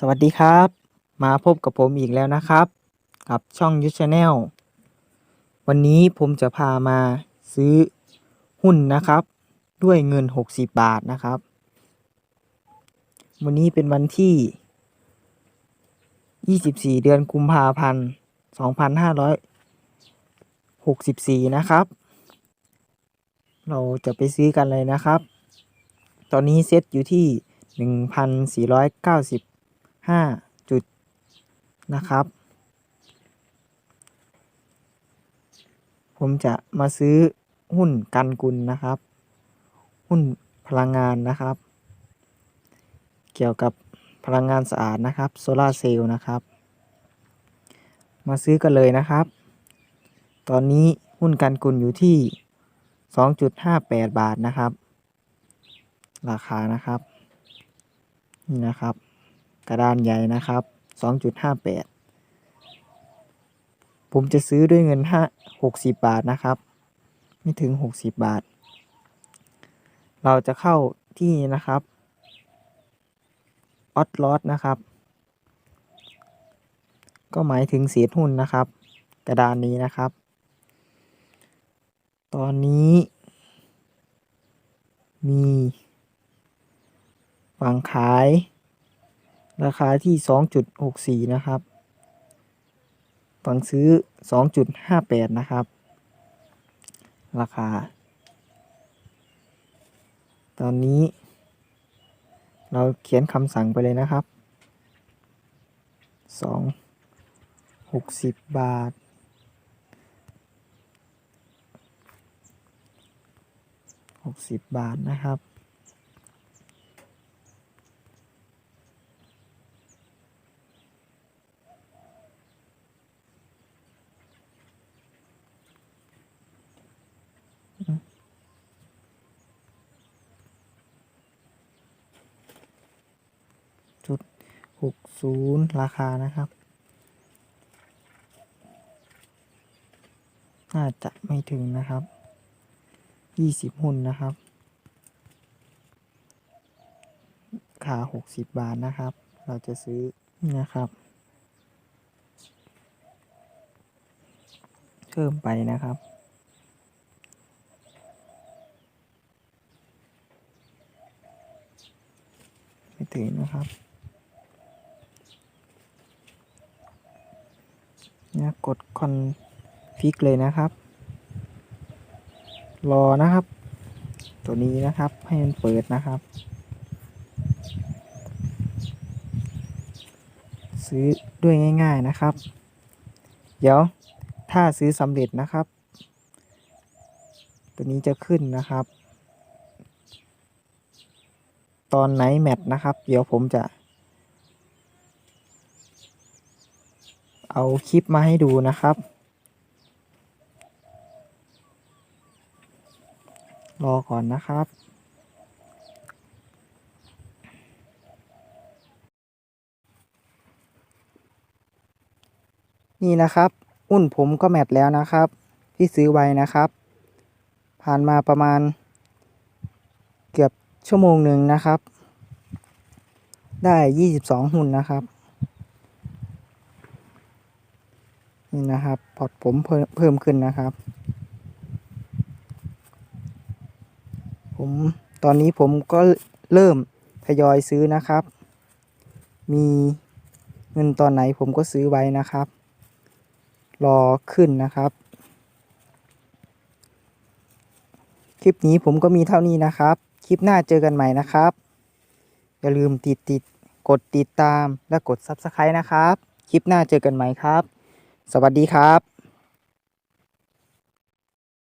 สวัสดีครับ มาพบกับผมอีกแล้วนะครับ กับช่องยูชาแนลวันนี้ผมจะพามาซื้อหุ้นนะครับ ด้วยเงิน 60 บาทนะครับ วันนี้เป็นวันที่ 24 เดือนกุมภาพันธ์2564 นะครับ เราจะไปซื้อกันเลยนะครับ ตอนนี้เซ็ตอยู่ที่ 1,490 จุดนะครับ ผมจะมาซื้อหุ้นกันกุลนะครับ หุ้นพลังงานนะครับ เกี่ยวกับพลังงานสะอาดนะครับโซลาเซลล์นะครับ มาซื้อกันเลยนะครับ ตอนนี้หุ้นกันกุลอยู่ที่ 2.58 บาทนะครับ ราคานะครับ นี่นะครับ กระดานใหญ่นะครับ 2.58 ผมจะซื้อด้วยเงินห้า60 บาทนะครับ ไม่ถึง 60 บาท เราจะเข้าที่นะครับออตลอตนะครับ ก็หมายถึงเศษหุ้นนะครับ กระดานนี้นะครับ ตอนนี้ มีฝั่งขาย ราคาที่ 2.64 นะครับ ฝั่งซื้อ 2.58 นะครับ ราคา ตอนนี้ เราเขียนคำสั่งไปเลยนะครับ 2 60 บาท 60 บาทนะครับ 60 ราคานะครับ น่าจะไม่ถึงนะครับ 20 หุ้นนะครับ ขา 60 บาทนะครับ เราจะซื้อนะครับ เพิ่มไปนะครับไม่ถึงนะครับ กดคอนฟิกเลยนะครับ รอนะครับ ตัวนี้นะครับให้มันเปิดนะครับ ซื้อด้วยง่ายๆนะครับ เดี๋ยวถ้าซื้อสำเร็จนะครับ ตัวนี้จะขึ้นนะครับ ตอนไหนแมทนะครับ เดี๋ยวผมจะ เอาคลิปมาให้ดูนะครับ รอก่อนนะครับนี่นะครับหุ้นผมก็แมทแล้วนะครับ ที่ซื้อไว้นะครับ ผ่านมาประมาณ เกือบชั่วโมงหนึ่งนะครับ ได้ยี่สิบสองหุ้นนะครับ นี่นะครับพอร์ตผมเพิ่มเพิ่มขึ้นนะครับ ผมตอนนี้ผมก็เริ่มทยอยซื้อนะครับ มีเงินตอนไหนผมก็ซื้อไว้นะครับ รอขึ้นนะครับ คลิปนี้ผมก็มีเท่านี้นะครับ คลิปหน้าเจอกันใหม่นะครับ อย่าลืมติดติดกดติดตามและกด Subscribe นะครับ คลิปหน้าเจอกันใหม่ครับ สวัสดีครับ